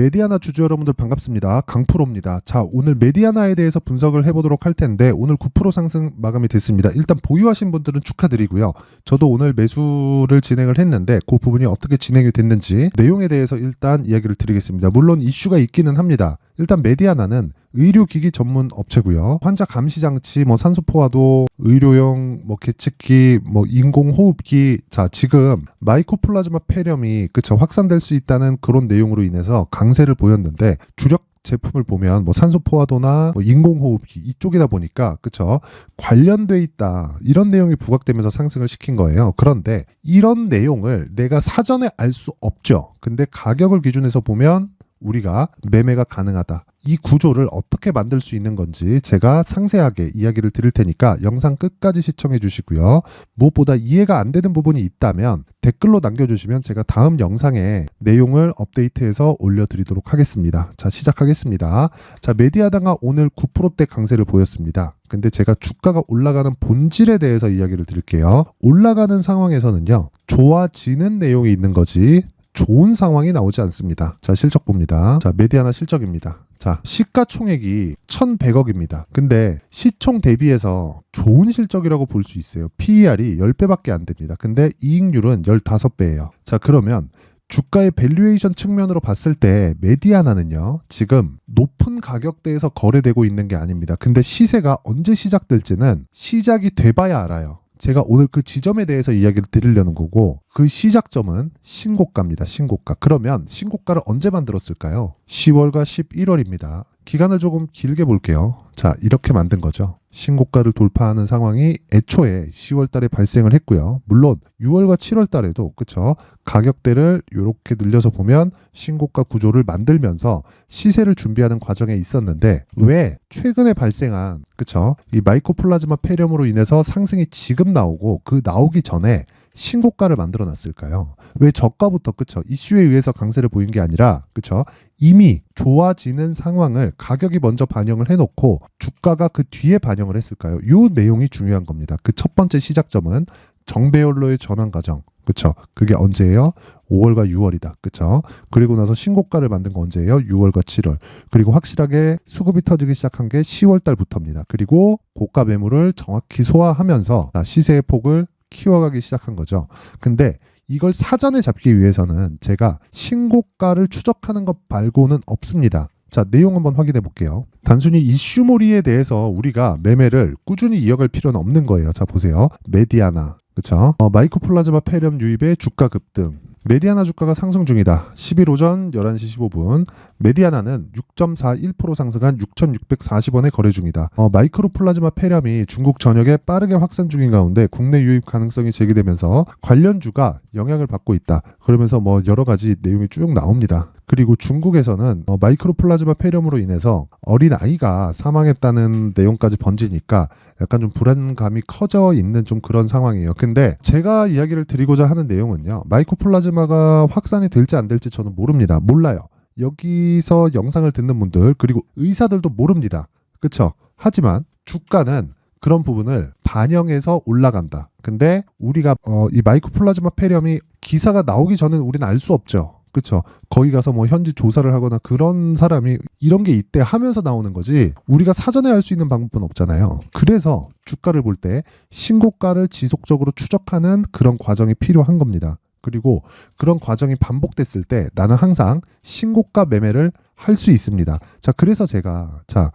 메디아나 주주 여러분들 반갑습니다. 강프로입니다. 자, 오늘 메디아나에 대해서 분석을 해보도록 할 텐데 오늘 9% 상승 마감이 됐습니다. 일단 보유하신 분들은 축하드리고요. 저도 오늘 매수를 진행을 했는데 그 부분이 어떻게 진행이 됐는지 내용에 대해서 일단 이야기를 드리겠습니다. 물론 이슈가 있기는 합니다. 일단 메디아나는 의료기기 전문 업체고요. 환자 감시 장치, 뭐 산소포화도, 의료용 뭐 계측기, 뭐 인공호흡기. 자, 지금 마이코플라즈마 폐렴이 그쵸 확산될 수 있다는 그런 내용으로 인해서 강세를 보였는데 주력 제품을 보면 뭐 산소포화도나 뭐 인공호흡기 이쪽이다 보니까 그쵸 관련돼 있다 이런 내용이 부각되면서 상승을 시킨 거예요. 그런데 이런 내용을 내가 사전에 알 수 없죠. 근데 가격을 기준해서 보면 우리가 매매가 가능하다. 이 구조를 어떻게 만들 수 있는 건지 제가 상세하게 이야기를 드릴 테니까 영상 끝까지 시청해 주시고요. 무엇보다 이해가 안 되는 부분이 있다면 댓글로 남겨주시면 제가 다음 영상에 내용을 업데이트해서 올려드리도록 하겠습니다. 자, 시작하겠습니다. 자, 메디아다가 오늘 9%대 강세를 보였습니다. 근데 제가 주가가 올라가는 본질에 대해서 이야기를 드릴게요. 올라가는 상황에서는요, 좋아지는 내용이 있는 거지, 좋은 상황이 나오지 않습니다. 자, 실적 봅니다. 자, 메디아나 실적입니다. 자, 시가총액이 1,100억입니다. 근데 시총 대비해서 좋은 실적이라고 볼 수 있어요. PER이 10배밖에 안 됩니다. 근데 이익률은 15배예요. 자, 그러면 주가의 밸류에이션 측면으로 봤을 때 메디아나는요 지금 높은 가격대에서 거래되고 있는 게 아닙니다. 근데 시세가 언제 시작될지는 시작이 돼봐야 알아요. 제가 오늘 그 지점에 대해서 이야기를 드리려는 거고 그 시작점은 신고가입니다. 신고가. 그러면 신고가를 언제 만들었을까요? 10월과 11월입니다. 기간을 조금 길게 볼게요. 자, 이렇게 만든 거죠. 신고가를 돌파하는 상황이 애초에 10월 달에 발생을 했고요. 물론 6월과 7월 달에도 그쵸 가격대를 이렇게 늘려서 보면 신고가 구조를 만들면서 시세를 준비하는 과정에 있었는데 왜 최근에 발생한 그쵸 이 마이코플라즈마 폐렴으로 인해서 상승이 지금 나오고 그 나오기 전에 신고가를 만들어 놨을까요? 왜 저가부터 그쵸 이슈에 의해서 강세를 보인 게 아니라 그쵸 이미 좋아지는 상황을 가격이 먼저 반영을 해놓고 주가가 그 뒤에 반영을 했을까요? 요 내용이 중요한 겁니다. 그 첫 번째 시작점은 정배열로의 전환 과정. 그쵸? 그게 언제예요? 5월과 6월이다. 그쵸? 그리고 나서 신고가를 만든 거 언제예요? 6월과 7월. 그리고 확실하게 수급이 터지기 시작한 게 10월 달부터입니다. 그리고 고가 매물을 정확히 소화하면서 시세의 폭을 키워가기 시작한 거죠. 근데 이걸 사전에 잡기 위해서는 제가 신고가를 추적하는 것 말고는 없습니다. 자, 내용 한번 확인해 볼게요. 단순히 이슈몰이에 대해서 우리가 매매를 꾸준히 이어갈 필요는 없는 거예요. 자, 보세요. 메디아나. 그쵸? 어, 마이코플라즈마 폐렴 유입의 주가 급등. 메디아나 주가가 상승 중이다. 10일 오전 11시 15분. 메디아나는 6.41% 상승한 6,640원에 거래 중이다. 어, 마이크로플라즈마 폐렴이 중국 전역에 빠르게 확산 중인 가운데 국내 유입 가능성이 제기되면서 관련주가 영향을 받고 있다. 그러면서 뭐 여러 가지 내용이 쭉 나옵니다. 그리고 중국에서는 어, 마이크로플라즈마 폐렴으로 인해서 어린 아이가 사망했다는 내용까지 번지니까 약간 좀 불안감이 커져 있는 좀 그런 상황이에요. 근데 제가 이야기를 드리고자 하는 내용은요. 마이코플라즈마가 확산이 될지 안 될지 저는 모릅니다. 몰라요. 여기서 영상을 듣는 분들 그리고 의사들도 모릅니다. 그쵸? 하지만 주가는 그런 부분을 반영해서 올라간다. 근데 우리가 어, 이 마이코플라즈마 폐렴이 기사가 나오기 전에는 우리는 알 수 없죠. 그쵸. 거기 가서 뭐 현지 조사를 하거나 그런 사람이 이런 게 있대 하면서 나오는 거지 우리가 사전에 알 수 있는 방법은 없잖아요. 그래서 주가를 볼 때 신고가를 지속적으로 추적하는 그런 과정이 필요한 겁니다. 그리고 그런 과정이 반복됐을 때 나는 항상 신고가 매매를 할 수 있습니다. 자, 그래서 제가 자,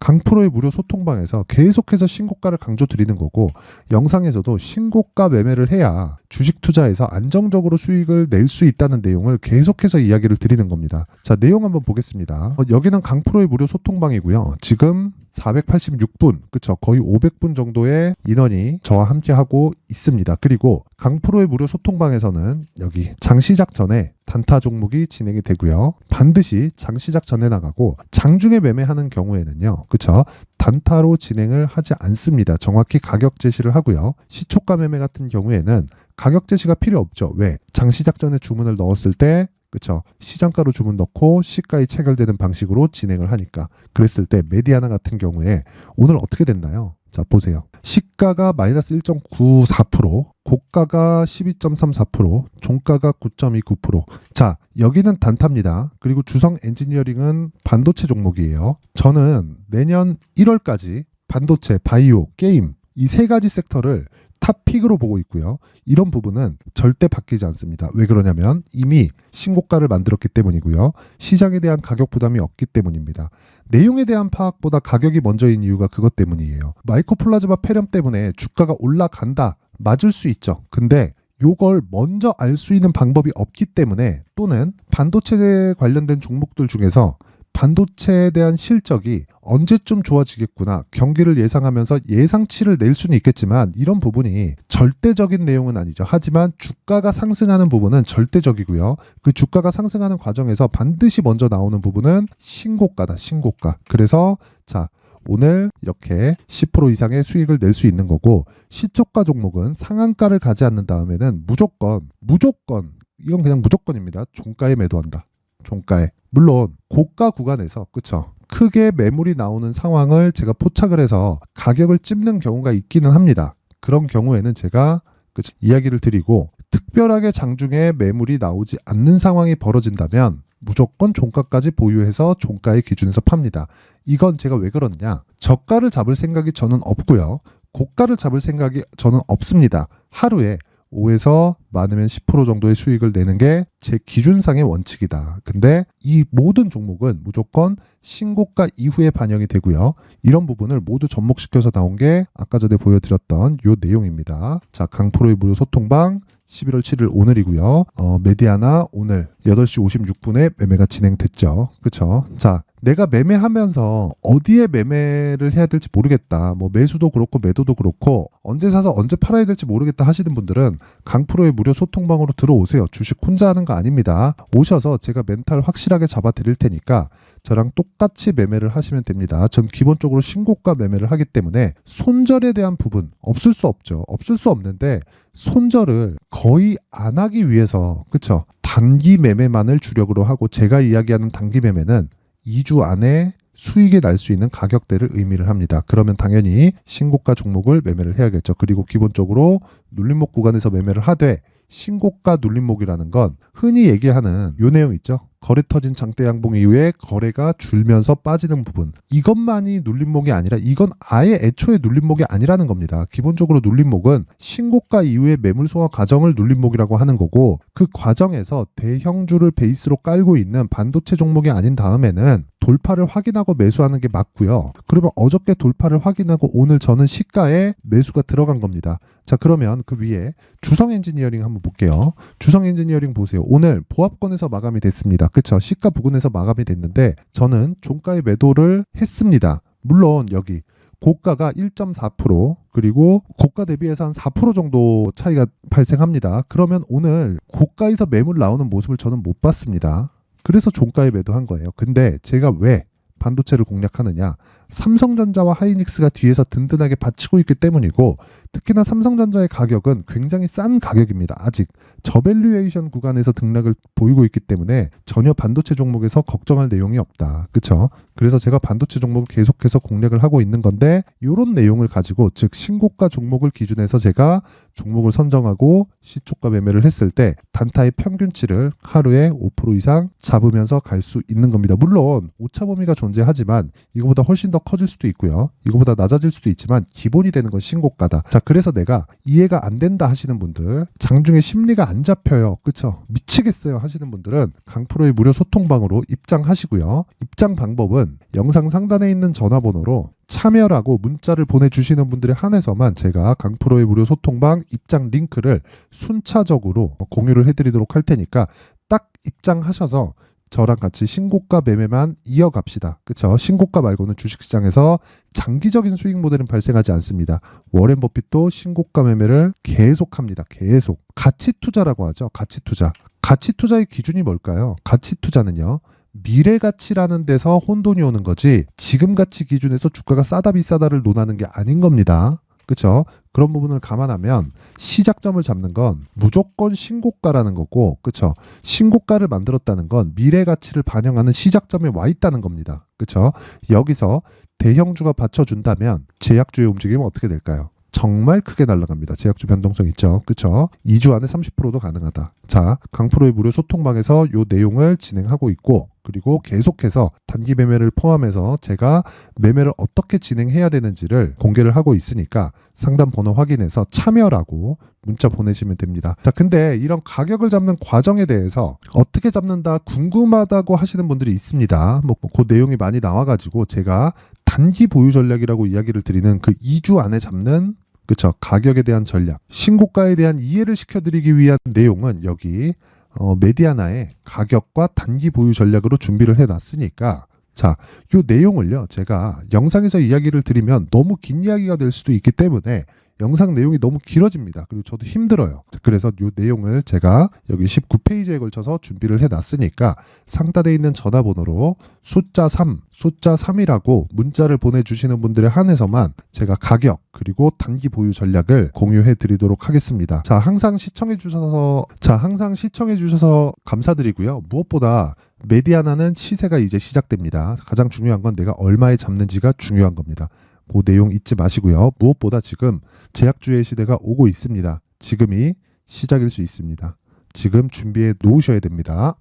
강프로의 무료 소통방에서 계속해서 신고가를 강조 드리는 거고 영상에서도 신고가 매매를 해야 주식 투자에서 안정적으로 수익을 낼 수 있다는 내용을 계속해서 이야기를 드리는 겁니다. 자, 내용 한번 보겠습니다. 어, 여기는 강프로의 무료 소통방이고요. 지금 486분, 그쵸? 거의 500분 정도의 인원이 저와 함께 하고 있습니다. 그리고 강프로의 무료 소통방에서는 여기 장 시작 전에 단타 종목이 진행이 되고요. 반드시 장 시작 전에 나가고 장중에 매매하는 경우에는요. 그쵸? 단타로 진행을 하지 않습니다. 정확히 가격 제시를 하고요. 시초가 매매 같은 경우에는 가격 제시가 필요 없죠. 왜? 장 시작 전에 주문을 넣었을 때 그쵸 시장가로 주문 넣고 시가에 체결되는 방식으로 진행을 하니까 그랬을 때 메디아나 같은 경우에 오늘 어떻게 됐나요? 자 보세요 시가가 마이너스 1.94%, 고가가 12.34%, 종가가 9.29%. 자, 여기는 단타입니다. 그리고 주성 엔지니어링은 반도체 종목이에요. 저는 내년 1월까지 반도체, 바이오, 게임 이 세 가지 섹터를 탑픽으로 보고 있고요. 이런 부분은 절대 바뀌지 않습니다. 왜 그러냐면 이미 신고가를 만들었기 때문이고요. 시장에 대한 가격 부담이 없기 때문입니다. 내용에 대한 파악보다 가격이 먼저인 이유가 그것 때문이에요. 마이크로플라즈마 폐렴 때문에 주가가 올라간다. 맞을 수 있죠. 근데 요걸 먼저 알 수 있는 방법이 없기 때문에 또는 반도체 관련된 종목들 중에서 반도체에 대한 실적이 언제쯤 좋아지겠구나 경기를 예상하면서 예상치를 낼 수는 있겠지만 이런 부분이 절대적인 내용은 아니죠. 하지만 주가가 상승하는 부분은 절대적이고요. 그 주가가 상승하는 과정에서 반드시 먼저 나오는 부분은 신고가다. 신고가. 그래서 자 오늘 이렇게 10% 이상의 수익을 낼 수 있는 거고 시초가 종목은 상한가를 가지 않는 다음에는 무조건 무조건 이건 그냥 무조건입니다. 종가에 매도한다. 종가에 물론 고가 구간에서 그쵸 크게 매물이 나오는 상황을 제가 포착을 해서 가격을 찝는 경우가 있기는 합니다. 그런 경우에는 제가 그쵸, 이야기를 드리고 특별하게 장중에 매물이 나오지 않는 상황이 벌어진다면 무조건 종가까지 보유해서 종가의 기준에서 팝니다. 이건 제가 왜 그러느냐? 저가를 잡을 생각이 저는 없고요. 고가를 잡을 생각이 저는 없습니다. 하루에 5에서 많으면 10% 정도의 수익을 내는 게 제 기준상의 원칙이다. 근데 이 모든 종목은 무조건 신고가 이후에 반영이 되고요. 이런 부분을 모두 접목시켜서 나온 게 아까 전에 보여드렸던 요 내용입니다. 자, 강프로의 무료 소통방 11월 7일 오늘이고요. 어, 메디아나 오늘 8시 56분에 매매가 진행됐죠. 그쵸? 자, 내가 매매하면서 어디에 매매를 해야 될지 모르겠다. 뭐 매수도 그렇고 매도도 그렇고 언제 사서 언제 팔아야 될지 모르겠다 하시는 분들은 강프로의 무료 소통방으로 들어오세요. 주식 혼자 하는 거 아닙니다. 오셔서 제가 멘탈 확실하게 잡아 드릴 테니까 저랑 똑같이 매매를 하시면 됩니다. 전 기본적으로 신고가 매매를 하기 때문에 손절에 대한 부분 없을 수 없죠. 없을 수 없는데 손절을 거의 안 하기 위해서 그쵸 단기 매매만을 주력으로 하고 제가 이야기하는 단기 매매는 2주 안에 수익이 날 수 있는 가격대를 의미를 합니다. 그러면 당연히 신고가 종목을 매매를 해야겠죠. 그리고 기본적으로 눌림목 구간에서 매매를 하되 신고가 눌림목이라는 건 흔히 얘기하는 요 내용 있죠. 거래 터진 장대 양봉 이후에 거래가 줄면서 빠지는 부분. 이것만이 눌림목이 아니라 이건 아예 애초에 눌림목이 아니라는 겁니다. 기본적으로 눌림목은 신고가 이후에 매물 소화 과정을 눌림목이라고 하는 거고 그 과정에서 대형주를 베이스로 깔고 있는 반도체 종목이 아닌 다음에는 돌파를 확인하고 매수하는 게 맞고요. 그러면 어저께 돌파를 확인하고 오늘 저는 시가에 매수가 들어간 겁니다. 자 그러면 그 위에 주성 엔지니어링 한번 볼게요. 주성 엔지니어링 보세요. 오늘 보합권에서 마감이 됐습니다. 그쵸? 시가 부근에서 마감이 됐는데 저는 종가의 매도를 했습니다. 물론 여기 고가가 1.4% 그리고 고가 대비해서 한 4% 정도 차이가 발생합니다. 그러면 오늘 고가에서 매물 나오는 모습을 저는 못 봤습니다. 그래서 종가에 매도한 거예요. 근데 제가 왜 반도체를 공략하느냐? 삼성전자와 하이닉스가 뒤에서 든든하게 받치고 있기 때문이고 특히나 삼성전자의 가격은 굉장히 싼 가격입니다. 아직 저밸류에이션 구간에서 등락을 보이고 있기 때문에 전혀 반도체 종목에서 걱정할 내용이 없다. 그렇죠? 그래서 제가 반도체 종목을 계속해서 공략을 하고 있는 건데 이런 내용을 가지고 즉 신고가 종목을 기준해서 제가 종목을 선정하고 시초가 매매를 했을 때 단타의 평균치를 하루에 5% 이상 잡으면서 갈 수 있는 겁니다. 물론 오차 범위가 존재하지만 이거보다 훨씬 더 커질 수도 있고요. 이거보다 낮아질 수도 있지만 기본이 되는 건 신고가다. 자, 그래서 내가 이해가 안 된다 하시는 분들, 장중에 심리가 안 잡혀요. 그쵸? 미치겠어요 하시는 분들은 강프로의 무료 소통방으로 입장하시고요. 입장 방법은 영상 상단에 있는 전화번호로 참여라고 문자를 보내주시는 분들에 한해서만 제가 강프로의 무료 소통방 입장 링크를 순차적으로 공유를 해드리도록 할 테니까 딱 입장하셔서 저랑 같이 신고가 매매만 이어갑시다. 그쵸? 신고가 말고는 주식시장에서 장기적인 수익 모델은 발생하지 않습니다. 워렌 버핏도 신고가 매매를 계속합니다. 계속. 가치 투자라고 하죠. 가치 투자. 가치 투자의 기준이 뭘까요? 가치 투자는요. 미래 가치라는 데서 혼돈이 오는 거지 지금 가치 기준에서 주가가 싸다 비싸다를 논하는 게 아닌 겁니다. 그렇죠? 그런 부분을 감안하면 시작점을 잡는 건 무조건 신고가라는 거고, 그렇죠? 신고가를 만들었다는 건 미래 가치를 반영하는 시작점에 와 있다는 겁니다. 그렇죠? 여기서 대형주가 받쳐준다면 제약주의 움직임은 어떻게 될까요? 정말 크게 날아갑니다. 제약주 변동성 있죠. 그쵸? 2주 안에 30%도 가능하다. 자, 강프로의 무료 소통방에서 요 내용을 진행하고 있고 그리고 계속해서 단기 매매를 포함해서 제가 매매를 어떻게 진행해야 되는지를 공개를 하고 있으니까 상담 번호 확인해서 참여라고 문자 보내시면 됩니다. 자, 근데 이런 가격을 잡는 과정에 대해서 어떻게 잡는다 궁금하다고 하시는 분들이 있습니다. 뭐 그 내용이 많이 나와가지고 제가 단기 보유 전략이라고 이야기를 드리는 그 2주 안에 잡는 그쵸. 가격에 대한 전략 신고가에 대한 이해를 시켜드리기 위한 내용은 여기 어, 메디아나의 가격과 단기 보유 전략으로 준비를 해놨으니까. 자, 요 내용을요, 제가 영상에서 이야기를 드리면 너무 긴 이야기가 될 수도 있기 때문에 영상 내용이 너무 길어집니다. 그리고 저도 힘들어요. 그래서 요 내용을 제가 여기 19페이지에 걸쳐서 준비를 해놨으니까 상단에 있는 전화번호로 숫자 3, 숫자 3이라고 문자를 보내주시는 분들에 한해서만 제가 가격 그리고 단기 보유 전략을 공유해 드리도록 하겠습니다. 자, 항상 시청해 주셔서 자, 항상 시청해 주셔서 감사드리고요. 무엇보다 메디아나는 시세가 이제 시작됩니다. 가장 중요한 건 내가 얼마에 잡는지가 중요한 겁니다. 그 내용 잊지 마시고요. 무엇보다 지금 제약주의 시대가 오고 있습니다. 지금이 시작일 수 있습니다. 지금 준비해 놓으셔야 됩니다.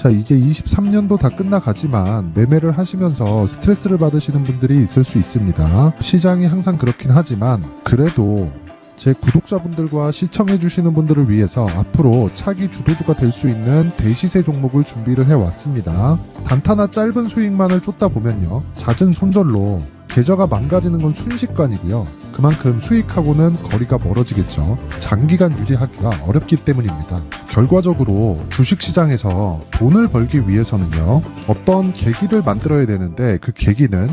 자, 이제 23년도 다 끝나가지만 매매를 하시면서 스트레스를 받으시는 분들이 있을 수 있습니다. 시장이 항상 그렇긴 하지만 그래도 제 구독자분들과 시청해주시는 분들을 위해서 앞으로 차기 주도주가 될 수 있는 대시세 종목을 준비를 해왔습니다. 단타나 짧은 수익만을 쫓다 보면요. 잦은 손절로 계좌가 망가지는 건 순식간이고요. 그만큼 수익하고는 거리가 멀어지겠죠. 장기간 유지하기가 어렵기 때문입니다. 결과적으로 주식시장에서 돈을 벌기 위해서는요. 어떤 계기를 만들어야 되는데 그 계기는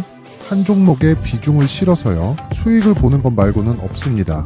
한 종목에 비중을 실어서요. 수익을 보는 것 말고는 없습니다.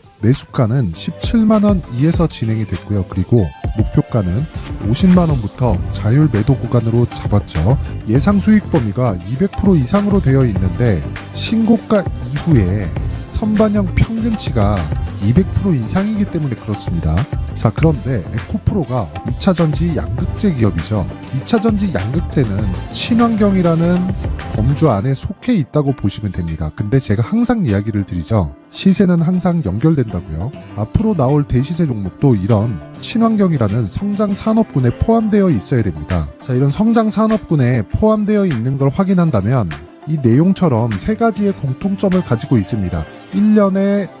매수가는 17만원 이에서 진행이 됐고요. 그리고 목표가는 50만원부터 자율 매도 구간으로 잡았죠. 예상 수익 범위가 200% 이상으로 되어 있는데 신고가 이후에 선반영 평균치가 200% 이상이기 때문에 그렇습니다. 자, 그런데 에코프로가 2차 전지 양극재 기업이죠. 2차 전지 양극재는 친환경이라는 범주 안에 속해 있다고 보시면 됩니다. 근데 제가 항상 이야기를 드리죠. 시세는 항상 연결된다고요. 앞으로 나올 대시세 종목도 이런 친환경이라는 성장 산업군에 포함되어 있어야 됩니다. 자, 이런 성장 산업군에 포함되어 있는 걸 확인한다면 이 내용처럼 세 가지의 공통점을 가지고 있습니다. 1년에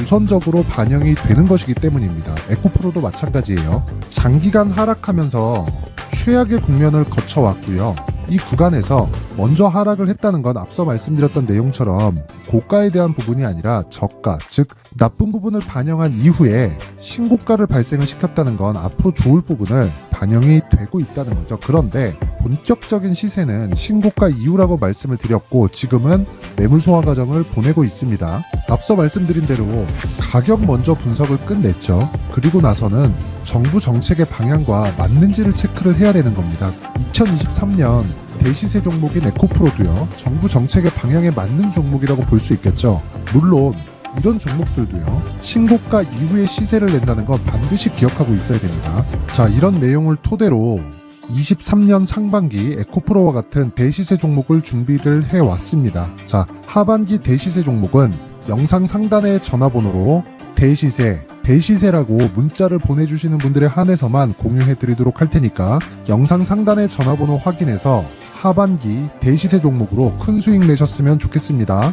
우선적으로 반영이 되는 것이기 때문입니다. 에코프로도 마찬가지예요. 장기간 하락하면서 최악의 국면을 거쳐왔고요. 이 구간에서 먼저 하락을 했다는 건 앞서 말씀드렸던 내용처럼 고가에 대한 부분이 아니라 저가, 즉 나쁜 부분을 반영한 이후에 신고가를 발생을 시켰다는 건 앞으로 좋을 부분을 반영이 되고 있다는 거죠. 그런데 본격적인 시세는 신고가 이후라고 말씀을 드렸고 지금은 매물 소화 과정을 보내고 있습니다. 앞서 말씀드린 대로 가격 먼저 분석을 끝냈죠. 그리고 나서는 정부 정책의 방향과 맞는지를 체크를 해야 되는 겁니다. 2023년 대시세 종목인 에코프로도요. 정부 정책의 방향에 맞는 종목이라고 볼 수 있겠죠. 물론 이런 종목들도요. 신고가 이후에 시세를 낸다는 건 반드시 기억하고 있어야 됩니다. 자, 이런 내용을 토대로 23년 상반기 에코프로와 같은 대시세 종목을 준비를 해 왔습니다. 자, 하반기 대시세 종목은 영상 상단의 전화번호로 대시세, 대시세라고 문자를 보내주시는 분들에 한해서만 공유해 드리도록 할 테니까 영상 상단의 전화번호 확인해서 하반기 대시세 종목으로 큰 수익 내셨으면 좋겠습니다.